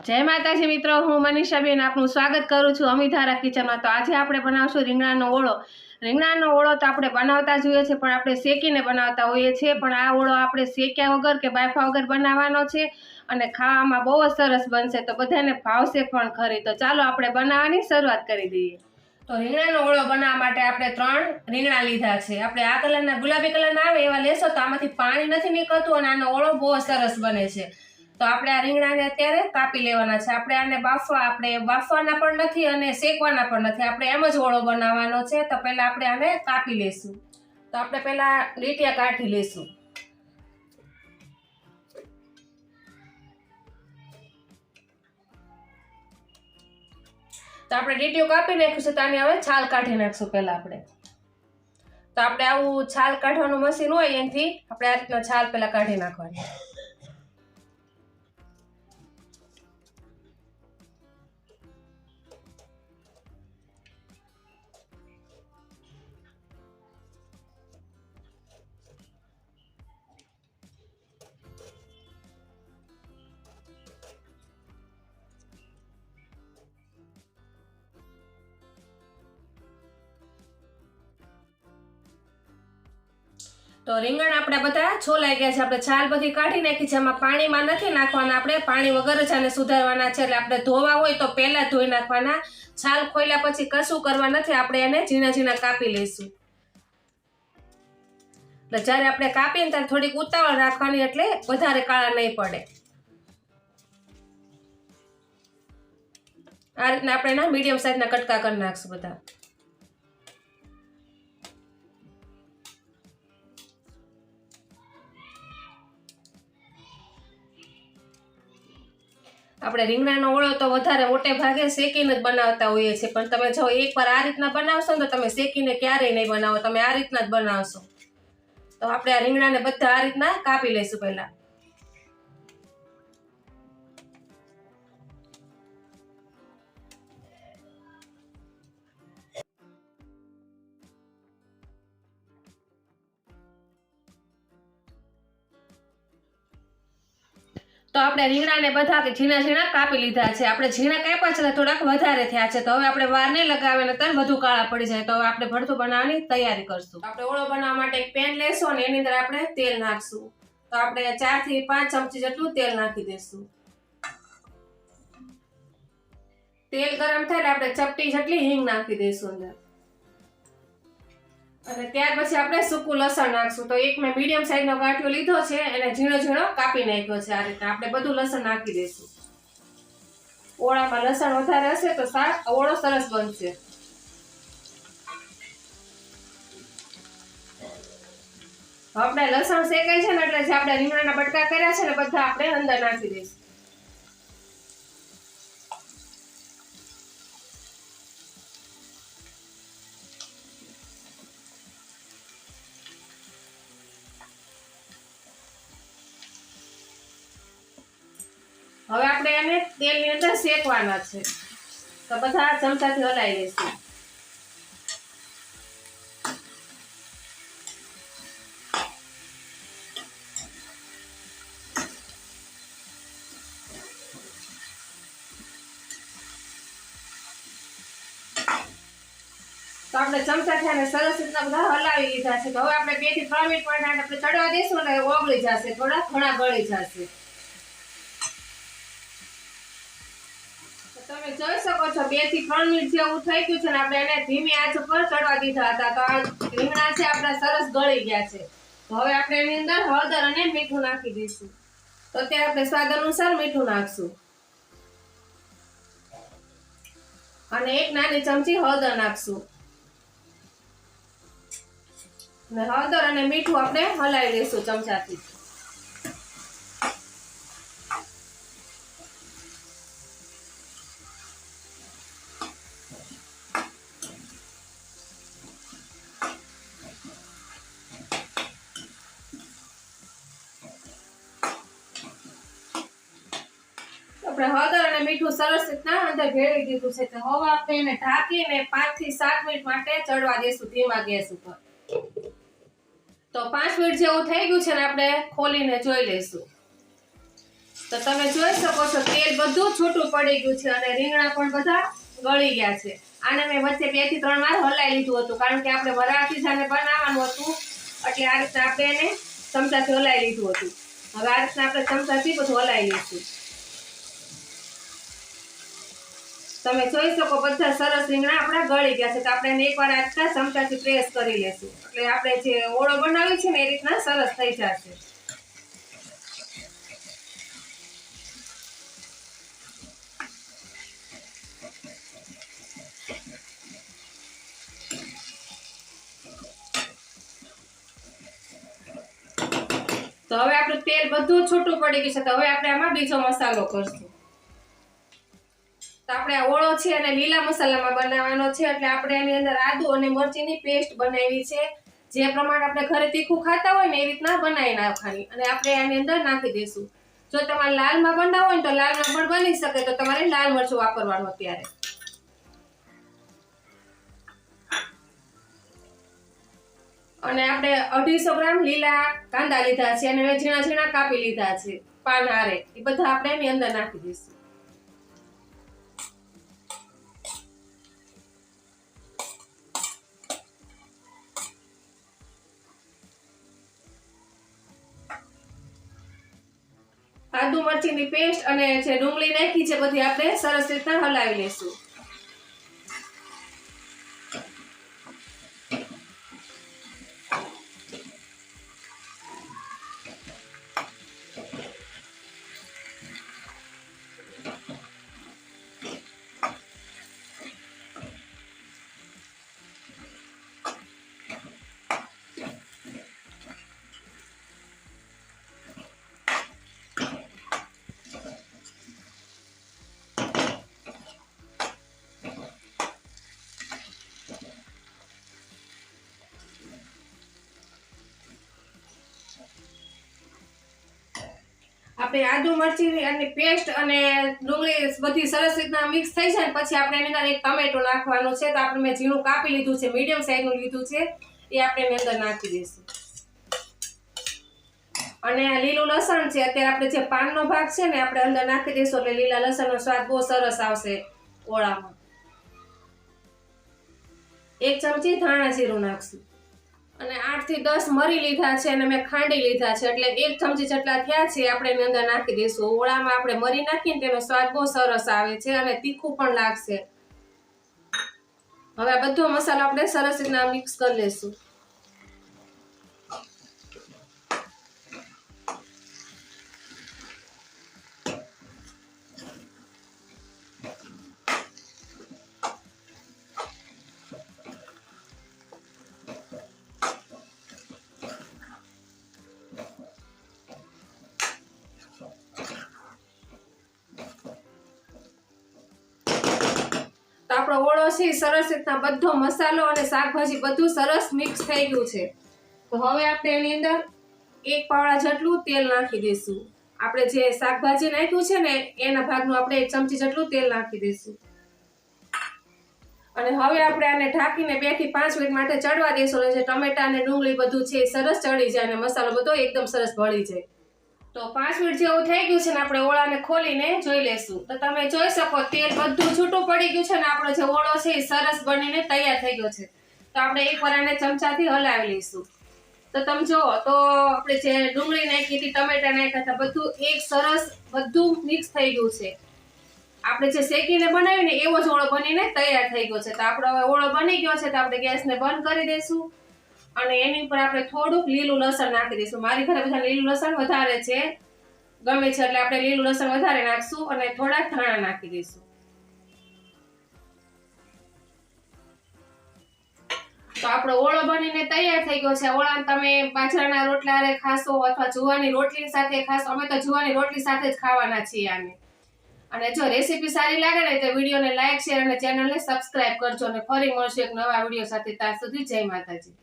જય માતાજી મિત્રો, હું મનીષાબેન આપનું સ્વાગત કરું છું અમિધારા કિચનમાં. તો આજે આપણે બનાવશું રીંગણાનો ઓળો. રીંગણાનો ઓળો તો આપણે બનાવતા જોઈએ છીએ, પણ આપણે શેકીને બનાવતા હોઈએ છીએ. પણ આ ઓળો આપણે શેક્યા વગર કે બાફા વગર બનાવવાનો છે અને ખાવામાં બહુ જ સરસ બનશે. તો બધાને ભાવશે પણ ખરી. તો ચાલો આપણે બનાવવાની શરૂઆત કરી દઈએ. તો રીંગણાનો ઓળો બનાવવા માટે આપણે ત્રણ રીંગણા લીધા છે. આપણે આ કલરના ગુલાબી કલરના આવે એવા લેશો તો આમાંથી પાણી નથી નીકળતું અને આનો ઓળો બહુ સરસ બને છે. તો આપણે આ રીંગણાને અત્યારે કાપી લેવાના છે. આપણે આને બાફવા, આપણે બાફવાના પણ નથી અને શેકવાના પણ નથી. આપણે એમ જ ઓળો બનાવવાનો છે. તો પહેલાં આપણે આને કાપી લેશું તો આપણે પહેલાં લીટિયા કાઢી લેશું તો આપણે લીટીઓ કાપી નાખીશું તો આની હવે છાલ કાઢી નાખશું પહેલાં આપણે. તો આપણે આવું છાલ કાઢવાનું મશીન હોય એનાથી આપણે આ રીતના છાલ પહેલાં કાઢી નાખવાની. તો રીંગણ આપણે બધા છોલાઈ ગયા છે. આપણે છાલ બધી કાઢી નાખી છે. એમાં પાણીમાં નથી નાખવાના આપણે. પાણી વગર જ આને સુધારવાના છે. એટલે આપણે ધોવા હોય તો પહેલા ધોઈ નાખવાના. છાલ ખોલ્યા પછી કશું કરવા નથી. આપણે એને ઝીણા ઝીણા કાપી લઈશું. એટલે જ્યારે આપણે કાપીએ ને ત્યારે થોડીક ઉતાવળ રાખવાની એટલે વધારે કાળા નહીં પડે. આ રીતના આપણે એના મીડિયમ સાઈઝના કટકા કરી નાખશું બધા. આપણે રીંગણાનો ઓળો તો વધારે મોટે ભાગે શેકીને જ બનાવતા હોઈએ છીએ. પણ તમે જો એકવાર આ રીતના બનાવશો ને તો તમે શેકીને ક્યારેય નહીં બનાવો. તમે આ રીતના જ બનાવશો. તો આપણે આ રીંગણાને બધા આ રીતના કાપી લઈશું પહેલાં. તો આપણે રીંગણાને બધા ઝીણા ઝીણા કાપી લીધા છે. આપણે ઝીણા કાપ્યા છે થોડાક વધારે થયા છે. તો હવે આપણે વાર નહીં લગાવે ને વધુ કાળા પડી જાય. તો હવે આપણે ભરતું બનાવવાની તૈયારી કરશું. આપણે ઓળો બનાવવા માટે એક પેન લેશું અને એની અંદર આપણે તેલ નાખશું. તો આપણે ચારથી પાંચ ચમચી જેટલું તેલ નાખી દઈશું. તેલ ગરમ થાય એટલે આપણે ચપટી જેટલી હિંગ નાખી દઈશું અંદર. અને ત્યાર પછી આપણે સૂકું લસણ નાખશું. તો એક મેં મીડિયમ સાઈઝનો ગાંઠિયો લીધો છે એને ઝીણો ઝીણો કાપી નાખ્યો છે આ રીતે. આપણે બધું લસણ નાખી દઈશું. ઓળામાં લસણ વધારે હશે તો શાક ઓળો સરસ બનશે. આપણે લસણ શેકાય છે ને એટલે જે આપણે રીંગણાના બટકા કર્યા છે ને બધા આપણે અંદર નાખી દઈશું. હવે આપણે એને તેલની અંદર શેકવાના છે. તો બધા ચમચાથી હલાવી લઈશું તો આપણે ચમચાથી અને સરસ રીતના બધા હલાવી લીધા છે. તો હવે આપણે બેથી ત્રણ મિનિટ માટે આપણે ચડવા દઈશું ને ઓગળી જશે થોડા, ઘણા ગળી જશે. તમે જોઈ શકો છો, બેથી ત્રણ મિનિટ જેવું થઈ ગયું છે ને આપણે એને ધીમી આંચ ઉપર ચડવા દીધા હતા. તો આ રીંગણા છે, આપણા સરસ ગળી ગયા છે. તો હવે આપણે એની અંદર હળદર અને મીઠું નાખી દઈશું. તો અત્યારે આપણે સ્વાદ અનુસાર મીઠું નાખશું. અને એક નાની ચમચી હળદર નાખશું. હળદર અને મીઠું આપણે હલાવી દઈશું ચમચાથી. આપણે હળદર અને મીઠું સરસ રીતના અંદર ભેળવી દીધું છે. તો હવે આપણે એને ઢાંકીને પાંચથી સાત મિનિટ માટે ચડવા દઈશું ધીમા ગેસ ઉપર. તો પાંચ મિનિટ જેવું થઈ ગયું છે ને આપણે ખોલીને જોઈ લઈશું. તો તમે જોઈ શકો છો તેલ બધું છૂટું પડી ગયું છે અને રીંગણા પણ બધા ગળી ગયા છે. આને મેં વચ્ચે બેથી ત્રણ વાર હલાવી લીધું હતું, કારણ કે આપણે વરાથી જાને બનાવવાનું હતું. એટલે આ રીતના આપણે એને ચમચાથી હલાવી લીધું હતું. હવે આ રીતના આપણે ચમચાથી બધું હલાવી લઈશું. તમે જોઈ શકો બધા સરસ રીંગણા આપણા ગળી ગયા છે તો આપણે એક એકવાર આટલા ચમચાથી પ્રેસ કરી લેશું. એટલે આપણે જે ઓળો બનાવી છે ને એ રીતના સરસ થઈ જશે. તો હવે આપણું તેલ બધું છૂટું પડી ગયું છે તો હવે આપણે આમાં બીજો મસાલો કરશું. આપણે ઓળો છે અને લીલા મસાલામાં બનાવવાનો છે. એટલે આપણે એની અંદર આદુ અને મરચીની પેસ્ટ બનાવી છે. જે પ્રમાણે આપણે ઘરે તીખું ખાતા હોય ને એ રીતના બનાવી નાખવાની. અને આપણે આની અંદર નાખી દઈશું. જો તમારે લાલમાં બનાવવું હોય ને તો લાલમાં પણ બની શકે. તો તમારે લાલ મરચું વાપરવાનું અત્યારે. અને આપણે અઢીસો ગ્રામ લીલા કાંદા લીધા છે. અને ઝીણા ઝીણા કાપી લીધા છે. પાન હારે. એ બધા આપણે એની અંદર નાખી દઈશું. આદુ મરચીની પેસ્ટ અને જે ડુંગળી નાખી છે બધી આપણે સરસ રીતના હલાવી લઈશું. આપણે આદુ મરચી અને પેસ્ટ અને ડુંગળી બધી સરસ રીતના મિક્સ થઈ જાય ને પછી આપણે એની અંદર એક ટમેટો નાખવાનું છે. તો આપણે મેં ઝીણું કાપી લીધું છે મીડિયમ સાઈઝનું લીધું છે. એ આપણે એની અંદર નાખી દઈશું. અને લીલું લસણ છે, અત્યારે આપણે જે પાનનો ભાગ છે ને, આપણે અંદર નાખી દઈશું. એટલે લીલા લસણનો સ્વાદ બહુ સરસ આવશે ઓળામાં. એક ચમચી ધાણા જીરું નાખશું. અને આઠથી દસ મરી લીધા છે અને મેં ખાંડી લીધા છે. એટલે એક ચમચી જેટલા થયા છે આપણે એની અંદર નાખી દઈશું. ઓળામાં આપણે મરી નાખીને તેનો સ્વાદ બહુ સરસ આવે છે અને તીખું પણ લાગશે. હવે આ બધો મસાલો આપણે સરસ રીતના મિક્સ કરી લઈશું. આપણો ઓળો છે સરસ રીતના બધો મસાલો અને શાકભાજી બધું સરસ મિક્સ થઈ ગયું છે. તો હવે આપણે એની અંદર એક પાવડા જેટલું તેલ નાખી દઈશું. આપણે જે શાકભાજી નાખ્યું છે ને, એના ભાગનું આપણે એક ચમચી જેટલું તેલ નાખી દઈશું. અને હવે આપણે આને ઢાંકીને બેથી પાંચ મિનિટ માટે ચડવા દઈશું. એટલે જે ટમેટા અને ડુંગળી બધું છે સરસ ચડી જાય અને મસાલો બધો એકદમ સરસ ભળી જાય. તો પાંચ મિનિટ જેવું થઈ ગયું છે ને આપણે ઓળાને ખોલીને જોઈ લેશું તો તમે જોઈ શકો, તેલ બધું છૂટું પડી ગયું છે ને આપણો જે ઓળો છે એ સરસ બનીને તૈયાર થઈ ગયો છે. તો આપણે એકવાર આને ચમચાથી હલાવી લઈશું. તો તમે જુઓ, તો આપણે જે ડુંગળી નાખી હતી, ટમેટા નાખ્યા હતા, બધું એક સરસ બધું મિક્સ થઈ ગયું છે. આપણે જે શેકીને બનાવ્યું ને એવો જ ઓળો બનીને તૈયાર થઈ ગયો છે. તો આપણો હવે ઓળો બની ગયો છે, તો આપણે ગેસને બંધ કરી દઈશું. અને એની ઉપર આપણે થોડુંક લીલું લસણ નાખી દઈશું. મારી ઘરે બધા લીલું લસણ વધારે છે. ગમે છે એટલે આપણે લીલું લસણ વધારે નાખશું અને થોડાક ધાણા નાખી દઈશું. તો આપણો ઓળો બનીને તૈયાર થઈ ગયો છે. ઓળા તમે બાજરાના રોટલા ખાશો અથવા જુવાની રોટલી સાથે ખાશો. અમે તો જુવાની રોટલી સાથે જ ખાવાના છીએ આને. અને જો રેસીપી સારી લાગે ને તો વિડીયોને લાઈક, શેર અને ચેનલને સબસ્ક્રાઇબ કરજો. અને ફરી મળશું એક નવા વીડિયો સાથે. ત્યાં સુધી જય માતાજી.